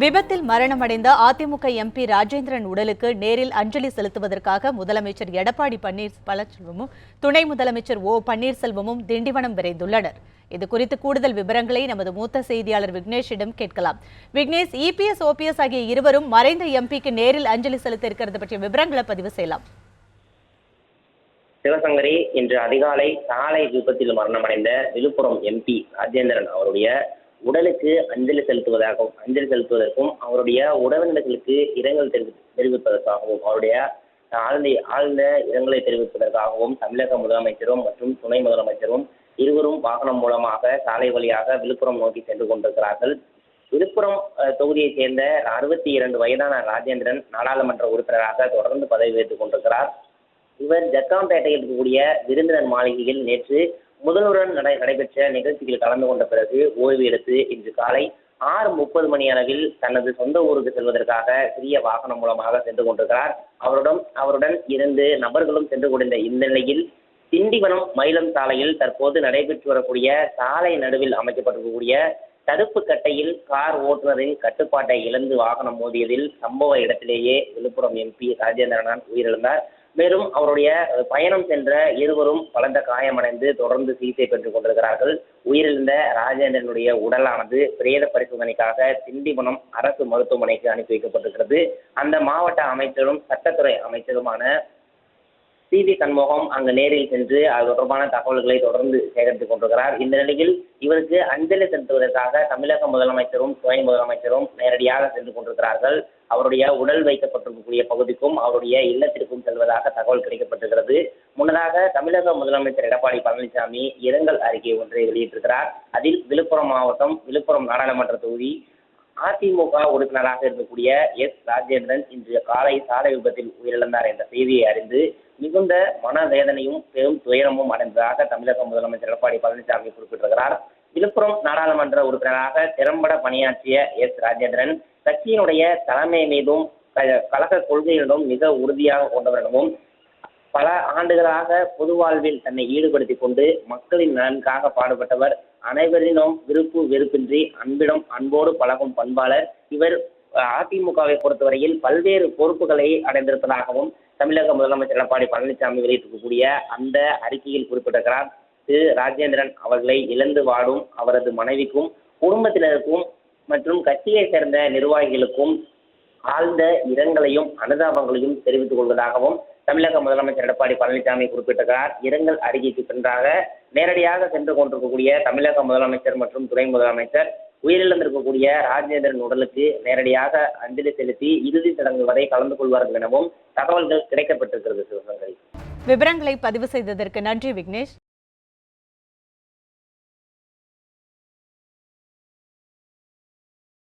விபத்தில் மரணமடைந்த அதிமுக எம்பி ராஜேந்திரன் உடலுக்கு நேரில் அஞ்சலி செலுத்துவதற்காக முதலமைச்சர் எடப்பாடி பன்னீர் பழனிசெல்வமும் துணை முதலமைச்சர் ஓ பன்னீர்செல்வமும் திண்டிவனம் விரைந்துள்ளனர். இது குறித்து கூடுதல் விவரங்களை நமது மூத்த செய்தியாளர் விக்னேஷிடம் கேட்கலாம். விக்னேஷ் இபிஎஸ் ஓபிஎஸ் ஆகிய இருவரும் மறைந்த எம்பிக்கு நேரில் அஞ்சலி செலுத்த இருக்கிறது பற்றிய விவரங்களை பதிவு செய்யலாம். சிவசங்கரி இன்று அதிகாலை சாலை விபத்தில் மரணமடைந்த விழுப்புரம் எம்பி ராஜேந்திரன் அவருடைய உடலுக்கு அஞ்சலி செலுத்துவதாகவும் அஞ்சலி செலுத்துவதற்கும் அவருடைய உறவினர்களுக்கு இரங்கல் தெரிவி தெரிவிப்பதற்காகவும் அவருடைய ஆழ்ந்த ஆழ்ந்த இரங்கலை தெரிவிப்பதற்காகவும் தமிழக முதலமைச்சரும் மற்றும் துணை முதலமைச்சரும் இருவரும் வாகனம் மூலமாக சாலை வழியாக விழுப்புரம் நோக்கி சென்று கொண்டிருக்கிறார்கள். விழுப்புரம் அஹ், தொகுதியைச் சேர்ந்த அறுபத்தி இரண்டு வயதான ராஜேந்திரன் நாடாளுமன்ற உறுப்பினராக தொடர்ந்து பதவி ஏற்றுக் கொண்டிருக்கிறார். இவர் ஜக்காம்பேட்டையில் இருக்கக்கூடிய விருந்தினர் மாளிகையில் நேற்று முதல்வருடன் நடை நடைபெற்ற நிகழ்ச்சியில் கலந்து கொண்ட பிறகு ஓய்வு எடுத்து இன்று காலை ஆறு முப்பது மணி அளவில் தனது சொந்த ஊருக்கு செல்வதற்காக சிறிய வாகனம் மூலமாக சென்று கொண்டிருக்கிறார். அவருடன் அவருடன் இரண்டு நபர்களும் சென்று கொண்டிருந்த இந்த நிலையில் திண்டிவனம் மயிலம் சாலையில் தற்போது நடைபெற்று வரக்கூடிய சாலை நடுவில் அமைக்கப்பட்டிருக்கக்கூடிய தடுப்பு கட்டையில் கார் ஓட்டுநரின் கட்டுப்பாட்டை இழந்து வாகனம் மோதியதில் சம்பவ இடத்திலேயே விழுப்புரம் எம்பி ராஜேந்திரனான் உயிரிழந்தார். மேலும் அவருடைய பயணம் சென்ற இருவரும் பலத்த காயமடைந்து தொடர்ந்து சிகிச்சை பெற்றுக் கொண்டிருக்கிறார்கள். உயிரிழந்த ராஜேந்திரனுடைய உடலானது பிரேத பரிசோதனைக்காக திண்டிவனம் அரசு மருத்துவமனைக்கு அனுப்பி வைக்கப்பட்டிருக்கிறது. அந்த மாவட்ட அமைச்சரும் சட்டத்துறை அமைச்சருமான சி. வி. சண்முகம் அங்கு நேரில் சென்று அது தொடர்பான தகவல்களை தொடர்ந்து சேகரித்துக் கொண்டிருக்கிறார். இந்த நிலையில் இவருக்கு அஞ்சலி செலுத்துவதற்காக தமிழக முதலமைச்சரும் துணை முதலமைச்சரும் நேரடியாக சென்று கொண்டிருக்கிறார்கள். அவருடைய உடல் வைக்கப்பட்டிருக்கக்கூடிய பகுதிக்கும் அவருடைய இல்லத்திற்கும் செல்வதாக தகவல் கிடைக்கப்பட்டிருக்கிறது. முன்னதாக தமிழக முதலமைச்சர் எடப்பாடி பழனிசாமி இரங்கல் அறிக்கை ஒன்றை வெளியிட்டிருக்கிறார். அதில் விழுப்புரம் மாவட்டம் விழுப்புரம் நாடாளுமன்ற தொகுதி அதிமுக உறுப்பினராக இருக்கக்கூடிய எஸ் ராஜேந்திரன் இன்று காலை சாலை விபத்தில் உயிரிழந்தார் என்ற செய்தியை அறிந்து மிகுந்த மனவேதனையும் பெரும் துயரமும் அடைந்ததாக தமிழக முதலமைச்சர் எடப்பாடி பழனிசாமி குறிப்பிட்டிருக்கிறார். விழுப்புரம் நாடாளுமன்ற உறுப்பினராக திறம்பட பணியாற்றிய எஸ் ராஜேந்திரன் கட்சியினுடைய தலைமை மீதும் கழக கொள்கைகளிடம் மிக உறுதியாக கொண்டவரிடமும் பல ஆண்டுகளாக பொது வாழ்வில் தன்னை ஈடுபடுத்திக் கொண்டு மக்களின் நலனுக்காக பாடுபட்டவர் அனைவரிடம் விருப்பு வெறுப்பின்றி அன்பிடம் அன்போடு பழகும் பண்பாளர். இவர் அதிமுகவை பொறுத்தவரையில் பல்வேறு பொறுப்புகளை அடைந்திருப்பதாகவும் தமிழக முதலமைச்சர் எடப்பாடி பழனிசாமி வெளியிட்டிருக்கக்கூடிய அந்த அறிக்கையில் குறிப்பிட்டிருக்கிறார். திரு ராஜேந்திரன் அவர்களை இழந்து வாடும் அவரது மனைவிக்கும் குடும்பத்தினருக்கும் மற்றும் கட்சியை சேர்ந்த நிர்வாகிகளுக்கும் ஆழ்ந்த இரங்கலையும் அனுதாபங்களையும் தெரிவித்துக் கொள்வதாகவும் தமிழக முதலமைச்சர் எடப்பாடி பழனிசாமி குறிப்பிட்டிருக்கிறார். இரங்கல் அறிக்கைக்கு பின்றாக நேரடியாக சென்று கொண்டிருக்கக்கூடிய தமிழக முதலமைச்சர் மற்றும் துணை முதலமைச்சர் உயிரிழந்திருக்கக்கூடிய ராஜேந்திரன் உடலுக்கு நேரடியாக அஞ்சலி செலுத்தி இறுதி சடங்கு வரை கலந்து கொள்வார்கள் எனவும் தகவல்கள் கிடைக்கப்பட்டிருக்கிறது சிவசங்கரி. விவரங்களை பதிவு செய்ததற்கு நன்றி விக்னேஷ்.